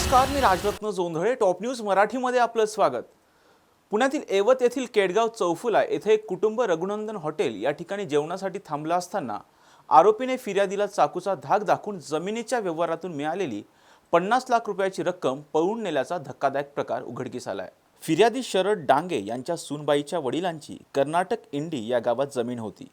नमस्कार मी Rajratna Jondhale. Top news मराठीमध्ये आपलं स्वागत. पुण्यातील एवत येथील केडगाव चौफुला येथे एक कुटुंब रघुनंदन हॉटेल या ठिकाणी जेवणासाठी थांबला असताना आरोपीने फिर्यादीला चाकूचा धाक दाखवून जमिनीच्या व्यवहारातून मिळालेली पन्नास लाख रुपयाची रक्कम पळून नेल्याचा धक्कादायक प्रकार उघडकीस आलाय. फिर्यादी शरद डांगे यांच्या सूनबाईच्या वडिलांची कर्नाटक इंडी या गावात जमीन होती.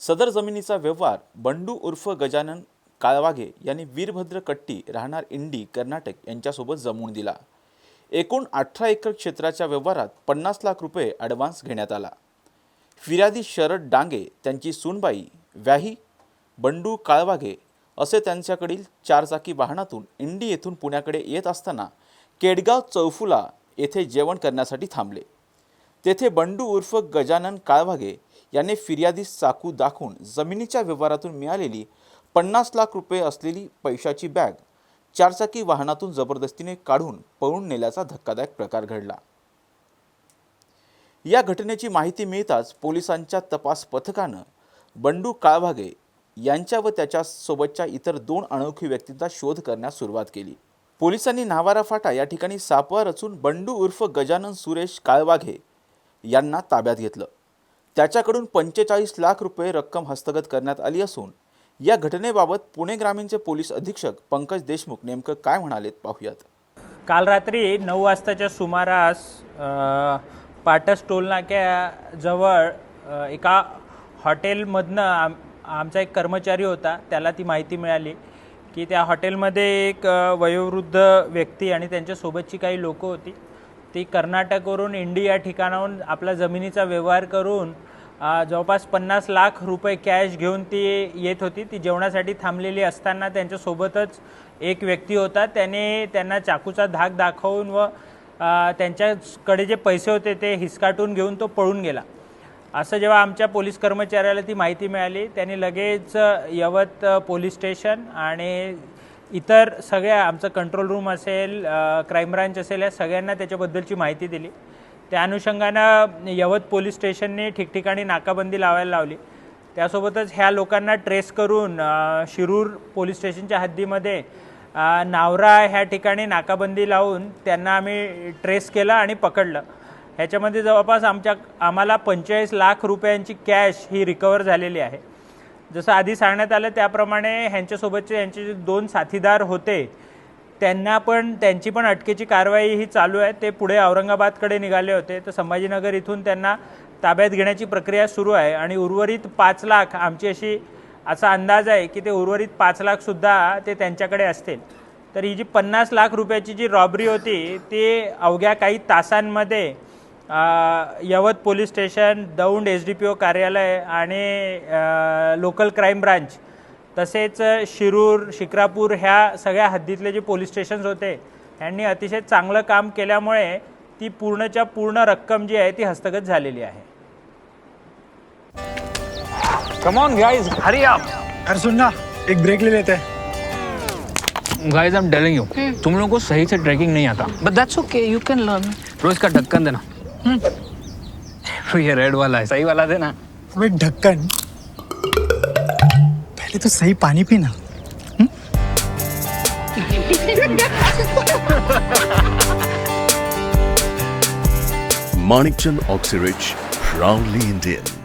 सदर जमिनीचा व्यवहार बंडू उर्फ गजानन काळवाघे यांनी वीरभद्र कट्टी राहणार इंडी कर्नाटक यांच्यासोबत जमवून दिला. एकूण अठरा एकर क्षेत्राच्या व्यवहारात पन्नास लाख रुपये ॲडव्हान्स घेण्यात आला. फिर्यादी शरद डांगे त्यांची सूनबाई व्याही बंडू काळवाघे असे त्यांच्याकडील चारचाकी वाहनातून इंडी येथून पुण्याकडे येत असताना केडगाव चौफुला येथे जेवण करण्यासाठी थांबले. तेथे बंडू उर्फ गजानन काळवाघे याने फिर्यादी चाकू दाखवून जमिनीच्या व्यवहारातून मिळालेली पन्नास लाख रुपये असलेली पैशाची बॅग चारचाकी वाहनातून जबरदस्तीने काढून पळून नेल्याचा धक्कादायक प्रकार घडला. या घटनेची माहिती मिळताच पोलिसांच्या तपास पथकानं बंडू काळभागे यांच्या व त्याच्यासोबतच्या इतर दोन अनोळखी व्यक्तींचा शोध करण्यास सुरुवात केली. पोलिसांनी नावारा फाटा या ठिकाणी सापळा रचून बंडू उर्फ गजानन सुरेश काळवाघे यांना ताब्यात घेतलं. त्याच्याकडून पंचेचाळीस लाख रुपये रक्कम हस्तगत करण्यात आली असून या घटनेबाबत पुणे ग्रामीणचे पोलीस अधीक्षक पंकज देशमुख नेमकं काय म्हणालेत पाहूयात. काल रात्री नऊ वाजताच्या सुमारास पाटस टोलनाक्याजवळ एका हॉटेलमधनं आम आमचा एक कर्मचारी होता त्याला ती माहिती मिळाली की त्या हॉटेलमध्ये एक वयोवृद्ध व्यक्ती आणि त्यांच्यासोबतची काही लोकं होती. ती कर्नाटकवरून इंडी या ठिकाणाहून आपला जमिनीचा व्यवहार करून जवळपास पन्नास लाख रुपये कॅश घेऊन ती येत होती. ती जेवणासाठी थांबलेली असताना त्यांच्यासोबतच एक व्यक्ती होता. त्याने त्यांना चाकूचा धाक दाखवून व त्यांच्याकडे जे पैसे होते ते हिसकाटून घेऊन तो पळून गेला. असं जेव्हा आमच्या पोलीस कर्मचाऱ्याला ती माहिती मिळाली त्यांनी लगेच यवत पोलीस स्टेशन आणि इतर सगळ्या आमचं कंट्रोल रूम असेल क्राईम ब्रांच असेल या सगळ्यांना त्याच्याबद्दलची माहिती दिली. त्या अनुषंगानं यवत पोलीस स्टेशनने ठिकठिकाणी नाकाबंदी लावायला लावली. त्यासोबतच ह्या लोकांना ट्रेस करून शिरूर पोलीस स्टेशनच्या हद्दीमध्ये नावरा ह्या ठिकाणी नाकाबंदी लावून त्यांना आम्ही ट्रेस केलं आणि पकडलं. ह्याच्यामध्ये जवळपास आमच्या आम्हाला पंचेचाळीस लाख रुपयांची कॅश ही रिकवर झालेली आहे. जसं आधी सांगण्यात आलं त्याप्रमाणे ह्यांच्यासोबतचे यांचे जे दोन साथीदार होते त्यांना पण त्यांची पण अटकेची कारवाई ही चालू आहे. ते पुढे औरंगाबादकडे निघाले होते. तर संभाजीनगर इथून त्यांना ताब्यात घेण्याची प्रक्रिया सुरू आहे. आणि उर्वरित पाच लाख आमची अशी असा अंदाज आहे की ते उर्वरित पाच लाखसुद्धा ते त्यांच्याकडे असतील. तर ही जी पन्नास लाख रुपयाची जी रॉबरी होती ती अवघ्या काही तासांमध्ये Yavat police station Daund S D P O कार्यालय आणि लोकल क्राईम ब्रांच तसेच शिरूर शिक्रापूर ह्या सगळ्या हद्दीतले जे पोलीस स्टेशन्स होते यांनी अतिशय चांगलं काम केल्यामुळे ती पूर्णच्या पूर्ण रक्कम जी आहे ती हस्तगत झालेली आहे. Come on, guys, hurry up. अरे सुन ना एक ब्रेक ले लेते. हैं Guys, I'm telling you, तुम लोगों को सही से ट्रैकिंग नहीं आता. But that's okay, you can learn. रोज का ढक्कन देना. ये रेड वाला है सही वाला देना. अबे ढक्कन पहले तो सही पानी पीना Manikchand Oxyrich, proudly Indian.